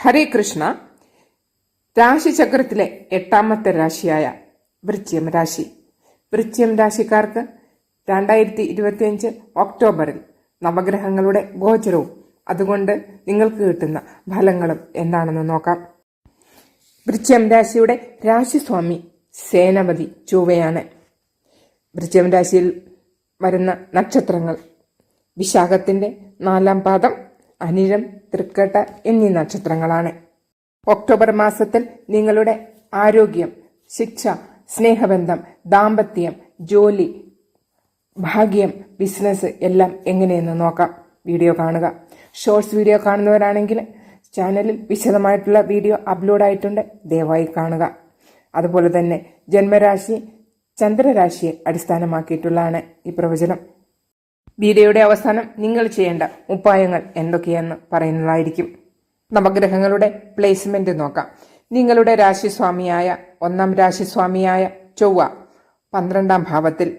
ഹരേ കൃഷ്ണ. രാശിചക്രത്തിലെ എട്ടാമത്തെ രാശിയായ വൃശ്ചികം രാശി. വൃശ്ചികം രാശിക്കാർക്ക് രണ്ടായിരത്തി ഇരുപത്തിയഞ്ച് ഒക്ടോബറിൽ നവഗ്രഹങ്ങളുടെ ഗോചരവും അതുകൊണ്ട് നിങ്ങൾക്ക് കിട്ടുന്ന ഫലങ്ങളും എന്താണെന്ന് നോക്കാം. വൃശ്ചികം രാശിയുടെ രാശിസ്വാമി സേനപതി ചൊവ്വയാണ്. വൃശ്ചികം രാശിയിൽ വരുന്ന നക്ഷത്രങ്ങൾ വിശാഖത്തിന്റെ നാലാം പാദം അനിഴം തൃക്കട്ട എന്നീ നക്ഷത്രങ്ങളാണ്. ഒക്ടോബർ മാസത്തിൽ നിങ്ങളുടെ ആരോഗ്യം ശിക്ഷ സ്നേഹബന്ധം ദാമ്പത്യം ജോലി ഭാഗ്യം ബിസിനസ് എല്ലാം എങ്ങനെയെന്ന് നോക്കാം. വീഡിയോ കാണുക. ഷോർട്സ് വീഡിയോ കാണുന്നവരാണെങ്കിൽ ചാനലിൽ വിശദമായിട്ടുള്ള വീഡിയോ അപ്ലോഡ് ആയിട്ടുണ്ട് ദയവായി കാണുക. അതുപോലെ തന്നെ ജന്മരാശി ചന്ദ്രരാശിയെ അടിസ്ഥാനമാക്കിയിട്ടുള്ളതാണ് ഈ പ്രവചനം. വീഡിയോയുടെ അവസാനം നിങ്ങൾ ചെയ്യേണ്ട ഉപായങ്ങൾ എന്തൊക്കെയെന്ന് പറയുന്നതായിരിക്കും. നവഗ്രഹങ്ങളുടെ പ്ലേസ്മെന്റ് നോക്കാം. നിങ്ങളുടെ രാശിസ്വാമിയായ ഒന്നാം രാശിസ്വാമിയായ ചൊവ്വ പന്ത്രണ്ടാം ഭാവത്തിൽ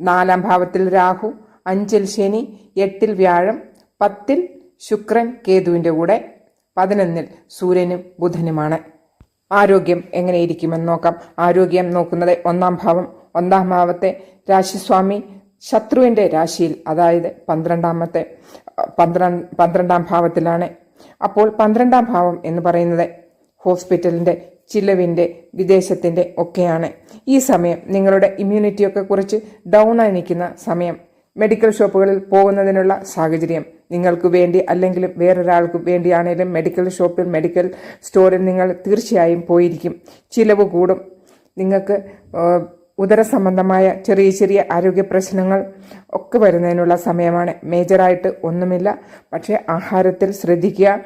നാലാം ഭാവത്തിൽ രാഹു അഞ്ചിൽ ശനി എട്ടിൽ വ്യാഴം പത്തിൽ ശുക്രൻ കേതുവിന്റെ കൂടെ പതിനൊന്നിൽ സൂര്യനും ബുധനുമാണ്. ആരോഗ്യം എങ്ങനെയിരിക്കുമെന്ന് നോക്കാം. ആരോഗ്യം നോക്കുന്നത് ഒന്നാം ഭാവം ഒന്നാം ഭാവത്തെ രാശിസ്വാമി ശത്രുവിന്റെ രാശിയിൽ അതായത് പന്ത്രണ്ടാമത്തെ പന്ത്രണ്ട് പന്ത്രണ്ടാം ഭാവത്തിലാണ്. അപ്പോൾ പന്ത്രണ്ടാം ഭാവം എന്ന് പറയുന്നത് ഹോസ്പിറ്റലിന്റെ ചിലവിന്റെ വിദേശത്തിന്റെ ഒക്കെയാണ്. ഈ സമയം നിങ്ങളുടെ ഇമ്മ്യൂണിറ്റിയൊക്കെ കുറച്ച് ഡൗൺ ആയി നിൽക്കുന്ന സമയം. മെഡിക്കൽ ഷോപ്പുകളിൽ പോകുന്നതിനുള്ള സാഹചര്യം നിങ്ങൾക്ക് വേണ്ടി അല്ലെങ്കിലും വേറൊരാൾക്ക് വേണ്ടിയാണെങ്കിലും മെഡിക്കൽ ഷോപ്പിൽ മെഡിക്കൽ സ്റ്റോറിൽ നിങ്ങൾ തീർച്ചയായും പോയിരിക്കും. ചിലവ് കൂടും. നിങ്ങൾക്ക് ഉദര സംബന്ധമായ ചെറിയ ചെറിയ ആരോഗ്യ പ്രശ്നങ്ങൾ ഒക്കെ വരുന്നതിനുള്ള സമയമാണ്. മേജറായിട്ട് ഒന്നുമില്ല. പക്ഷേ ആഹാരത്തിൽ ശ്രദ്ധിക്കുക.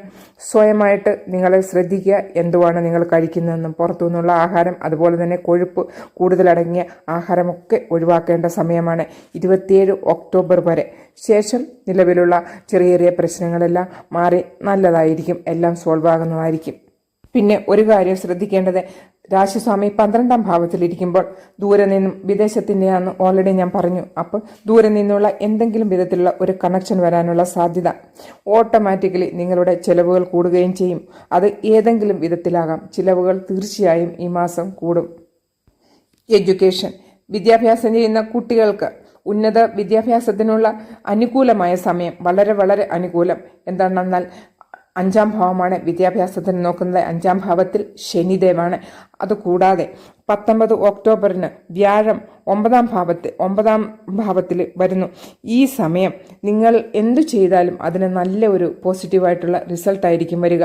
സ്വയമായിട്ട് നിങ്ങൾ ശ്രദ്ധിക്കുക. എന്തുവാണ് നിങ്ങൾ കഴിക്കുന്നതെന്നും പുറത്തുനിന്നുള്ള ആഹാരം അതുപോലെ തന്നെ കൊഴുപ്പ് കൂടുതലടങ്ങിയ ആഹാരമൊക്കെ ഒഴിവാക്കേണ്ട സമയമാണ്. ഇരുപത്തിയേഴ് ഒക്ടോബർ വരെ. ശേഷം നിലവിലുള്ള ചെറിയ ചെറിയ പ്രശ്നങ്ങളെല്ലാം മാറി നല്ലതായിരിക്കും. എല്ലാം സോൾവ് ആകുന്നതായിരിക്കും. പിന്നെ ഒരു കാര്യം ശ്രദ്ധിക്കേണ്ടത് രാശിസ്വാമി പന്ത്രണ്ടാം ഭാവത്തിലിരിക്കുമ്പോൾ ദൂരെ നിന്നും വിദേശത്തിന്റെയാണെന്ന് ഓൾറെഡി ഞാൻ പറഞ്ഞു. അപ്പോൾ ദൂരെ നിന്നുള്ള എന്തെങ്കിലും വിധത്തിലുള്ള ഒരു കണക്ഷൻ വരാനുള്ള സാധ്യത ഓട്ടോമാറ്റിക്കലി നിങ്ങളുടെ ചിലവുകൾ കൂടുകയും ചെയ്യും. അത് ഏതെങ്കിലും വിധത്തിലാകാം. ചിലവുകൾ തീർച്ചയായും ഈ മാസം കൂടും. എഡ്യൂക്കേഷൻ വിദ്യാഭ്യാസം ചെയ്യുന്ന കുട്ടികൾക്ക് ഉന്നത വിദ്യാഭ്യാസത്തിനുള്ള അനുകൂലമായ സമയം വളരെ വളരെ അനുകൂലം. എന്താണെന്നാൽ അഞ്ചാം ഭാവമാണ് വിദ്യാഭ്യാസത്തിന് നോക്കുന്നത്. അഞ്ചാം ഭാവത്തിൽ ശനിദേവാണ്. അതുകൂടാതെ പത്തൊമ്പത് ഒക്ടോബറിന് വ്യാഴം ഒമ്പതാം ഭാവത്തിൽ ഒമ്പതാം ഭാവത്തിൽ വരുന്നു. ഈ സമയം നിങ്ങൾ എന്തു ചെയ്താലും അതിന് നല്ല ഒരു പോസിറ്റീവായിട്ടുള്ള റിസൾട്ടായിരിക്കും വരിക.